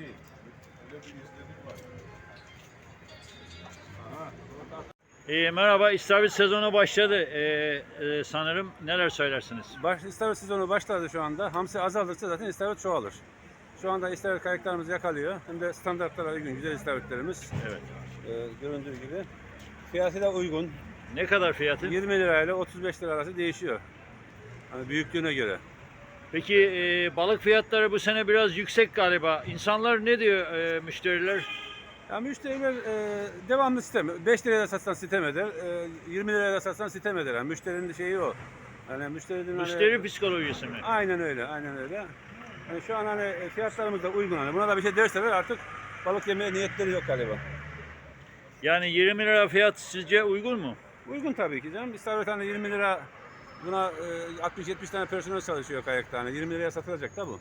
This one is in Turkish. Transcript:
değil. Öyle bir izlenim var. Ee, merhaba, İstavrit sezonu başladı. Ee, e, sanırım neler söylersiniz? Baş, istavrit sezonu başladı şu anda. Hamsi azaldıkça zaten istavrit çoğalır. Şu anda istavrit kayıklarımız yakalıyor. Hem de standartlara uygun güzel istavritlerimiz. Evet. Ee, göründüğü gibi. Fiyatı da uygun. Ne kadar fiyatı? 20 lirayla 35 lira arası değişiyor. Hani büyüklüğüne göre. Peki e, balık fiyatları bu sene biraz yüksek galiba. İnsanlar ne diyor e, müşteriler? Ya müşteriler e, devamlı sitem. 5 liraya da satsan sitem eder. E, 20 liraya da satsan sitem eder. Yani müşterinin şeyi o. Yani müşterinin hani- Müşteri psikolojisi mi? Aynen öyle, aynen öyle. Yani şu an hani e, fiyatlarımız da uygun. Hani buna da bir şey derseler artık balık yemeye niyetleri yok galiba. Yani 20 lira fiyat sizce uygun mu? Uygun tabii ki canım. İstavrit hani 20 lira buna e, 60-70 tane personel çalışıyor kayakta. Hani 20 liraya satılacak da bu.